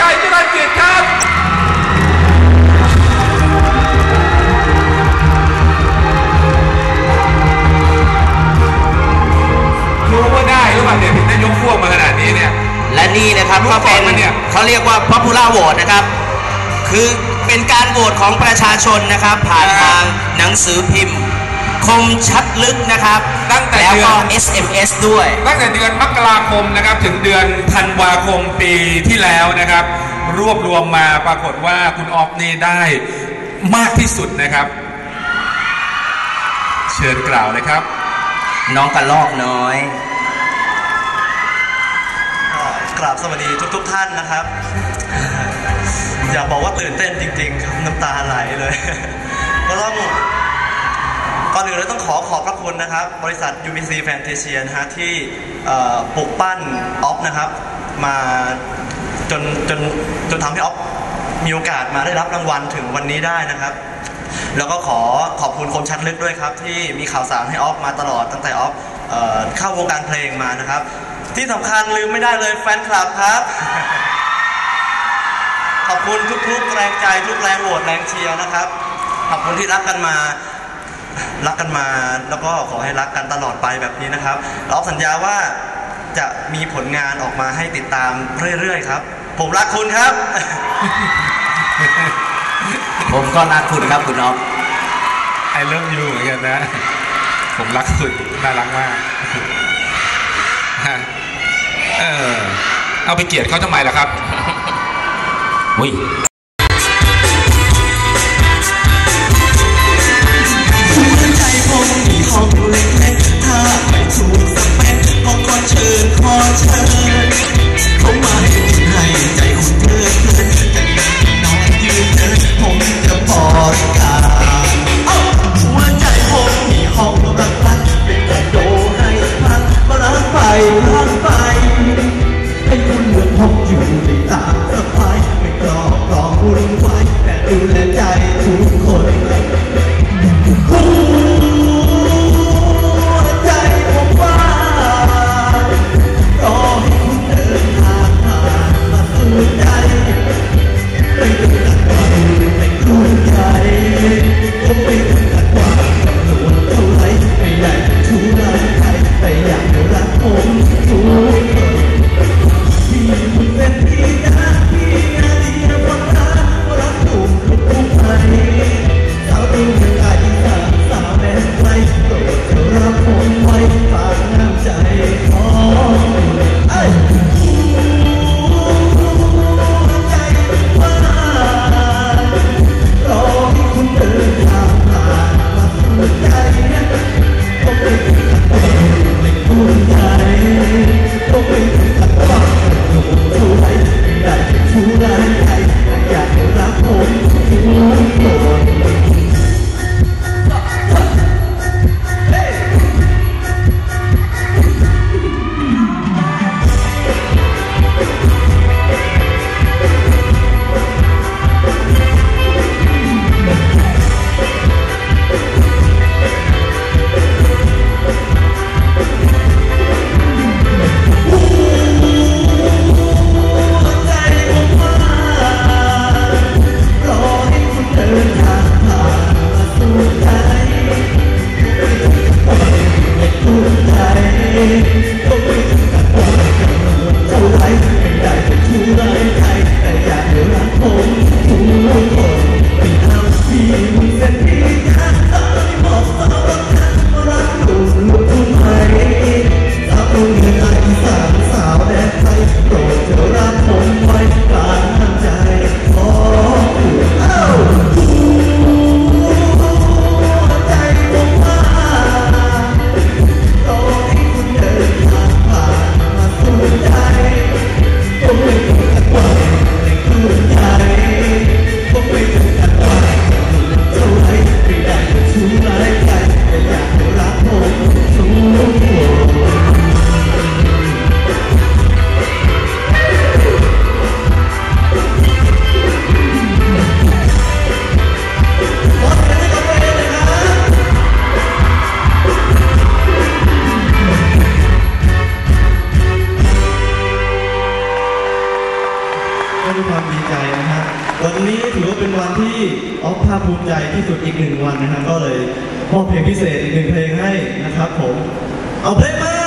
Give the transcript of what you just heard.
ชัยเจริญกิจครับรู้ว่าได้หรือเปล่าเนี่ยถึงได้ยกพวกมาขนาดนี้เนี่ย และนี่นะครับรู้ก็เป็นก่อนไหมเนี่ย เขาเรียกว่า popular vote นะครับ คือเป็นการโหวตของประชาชนนะครับ ผ่านทางหนังสือพิมพ์ คมชัดลึกนะครับ ตั้งแต่แล้วก็เดือน SMS ด้วย ตั้งแต่เดือนมกราคมนะครับถึงเดือนธันวาคมปีที่แล้วนะครับ รวบรวมมาปรากฏว่าคุณออฟนี่ได้มากที่สุดนะครับ เชิญกล่าวเลยครับ น้องกระลอกน้อย ก็กราบสวัสดีทุกๆทท่านนะครับ อยากบอกว่าตื่นเต้นจริงๆครับน้ำตาไหลเลย ก็ต้อง ก่อนอื่นเลยต้องขอขอบพระคุณนะครับ บริษัท UBC Fantasia นะฮะที่ปลุกปั้นออฟนะครับ มาจนจนจนทำให้ออฟมีโอกาสมาได้รับรางวัลถึงวันนี้ได้นะครับ แล้วก็ขอขอบคุณคมชัดลึกด้วยครับ ที่มีข่าวสารให้ออฟมาตลอดตั้งแต่ออฟเข้าวงการเพลงมานะครับ ที่สำคัญลืมไม่ได้เลยแฟนคลับครับ ขอบคุณทุกๆแรงใจทุกแรงโหวตแรงเชียร์นะครับ ขอบคุณที่รักกันมา รักกันมา แล้วก็ขอให้รักกันตลอดไปแบบนี้นะครับออฟสัญญาว่าจะมีผลงานออกมาให้ติดตามเรื่อยๆครับ ผมรักคุณครับ ผมก็รักคุณครับคุณออฟ I love you เหมือนกันนะ ผมรักคุณน่ารักมากเออเอาไปเกลียดเขาทำไมล่ะครับ อุ้ย ภูมิใจที่สุดอีกหนึ่งวันนะครับ ก็เลยมอบเพลงพิเศษอีกหนึ่งเพลงให้นะครับผม เอาเพลงมา